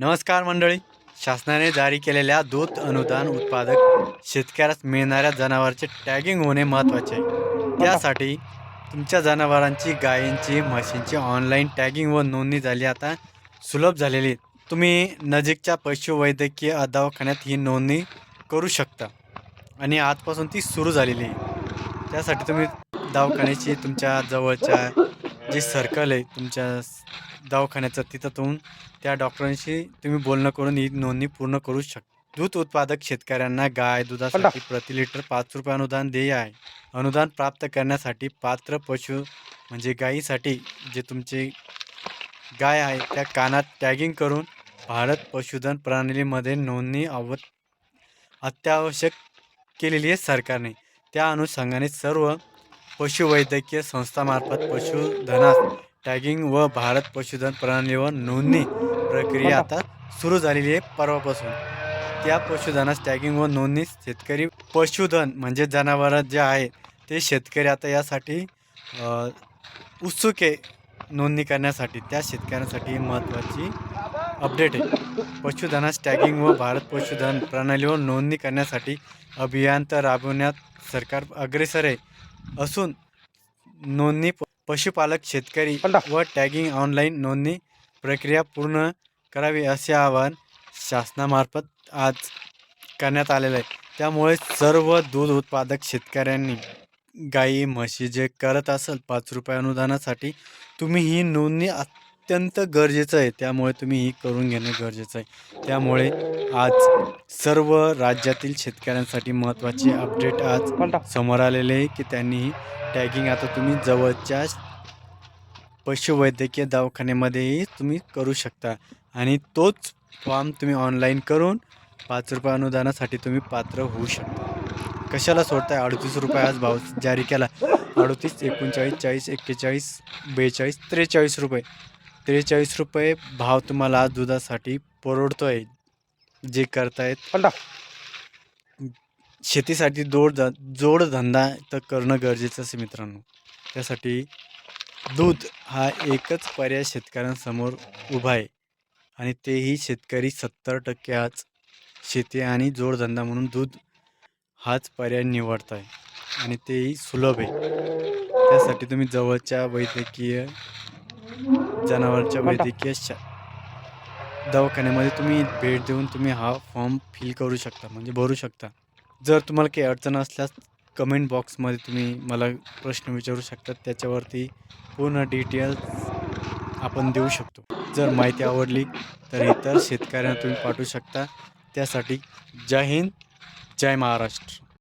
नमस्कार मंडळी. शासनाने जारी केलेल्या दूध अनुदान उत्पादक शेतकऱ्यास मिळणाऱ्या जनावरांचे टॅगिंग होणे महत्त्वाचे आहे. त्यासाठी तुमच्या जनावरांची गायींची म्हशींची ऑनलाईन टॅगिंग व नोंदणी झाली. आता सुलभ झालेली. आहे. तुम्ही नजीकच्या पशुवैद्यकीय दवाखान्यात ही नोंदणी करू शकता. आणि आजपासून ती सुरू झालेली आहे. त्यासाठी तुम्ही दवाखान्याची तुमच्या जवळच्या जे सर्कल आहे तुमच्या दवाखान्याचं तिथं तुम्ही त्या डॉक्टरांशी तुम्ही बोलणं करून ही नोंदणी पूर्ण करू शकता दूध उत्पादक शेतकऱ्यांना गाय दुधासाठी प्रति लिटर पाच रुपये अनुदान देय आहे. अनुदान प्राप्त करण्यासाठी पात्र पशु म्हणजे गायीसाठी जे तुमचे गाय आहे त्या कानात टॅगिंग करून भारत पशुधन प्रणालीमध्ये नोंदणी आव अत्यावश्यक केलेली आहे सरकारने. त्या अनुषंगाने सर्व पशुवैद्यकीय संस्थामार्फत पशुधनास टॅगिंग व भारत पशुधन प्रणालीवर नोंदणी प्रक्रिया आता सुरू झालेली आहे परवापासून. त्या पशुधनास टॅगिंग व नोंदणी शेतकरी पशुधन म्हणजे जनावरं जे आहे ते शेतकरी आता यासाठी उत्सुक आहे नोंदणी करण्यासाठी त्या शेतकऱ्यांसाठी महत्त्वाची अपडेट आहे. पशुधनास टॅगिंग व भारत पशुधन प्रणालीवर नोंदणी करण्यासाठी अभियान तर राबवण्यात सरकार अग्रेसर आहे असून नोंदणी पशुपालक शेतकरी व टॅगिंग ऑनलाईन नोंदणी प्रक्रिया पूर्ण करावी असे आवाहन शासनामार्फत आज करण्यात आलेलं आहे. त्यामुळे सर्व दूध उत्पादक शेतकऱ्यांनी गाई म्हशी जे करत असेल पाच रुपये अनुदानासाठी तुम्ही ही नोंदणी अत्यंत गरजेचं आहे. त्यामुळे तुम्ही ही करून घेणं गरजेचं आहे. त्यामुळे आज सर्व राज्यातील शेतकऱ्यांसाठी महत्त्वाची अपडेट आज समोर आलेले आहे की त्यांनी टॅगिंग आता तुम्ही जवळच्या पशुवैद्यकीय दवाखान्यामध्येही तुम्ही करू शकता. आणि तोच फॉर्म तुम्ही ऑनलाईन करून पाच रुपये अनुदानासाठी तुम्ही पात्र होऊ शकता. कशाला सोडताय? अडतीस रुपये आज भाव जारी केला. अडतीस एकोणचाळीस चाळीस एक्केचाळीस बेचाळीस त्रेचाळीस रुपये. त्रेचाळीस रुपये भाव तुम्हाला दुधासाठी परवडतोय. जे करतायत. शेतीसाठी जोड जोडधंदा तर करणं गरजेचं आहे मित्रांनो. त्यासाठी दूध हा एकच पर्याय शेतकऱ्यांसमोर उभा आहे. आणि तेही शेतकरी सत्तर टक्के आज शेती आणि जोडधंदा म्हणून दूध हाच पर्याय निवडत आहे आणि तेही सुलभ आहे. त्यासाठी तुम्ही जवळच्या वैद्यकीय जनावरांच्या वैद्यकीय दवाखान्यामध्ये तुम्ही भेट देऊन तुम्ही हा फॉर्म फिल करू शकता म्हणजे भरू शकता. जर तुम्हाला काही अडचण असल्यास कमेंट बॉक्समध्ये तुम्ही मला प्रश्न विचारू शकता त्याच्यावरती पूर्ण डिटेल्स आपण देऊ शकतो. जर माहिती आवडली तर इतर शेतकऱ्यांना तुम्ही पाठवू शकता. त्यासाठी जय हिंद जय महाराष्ट्र.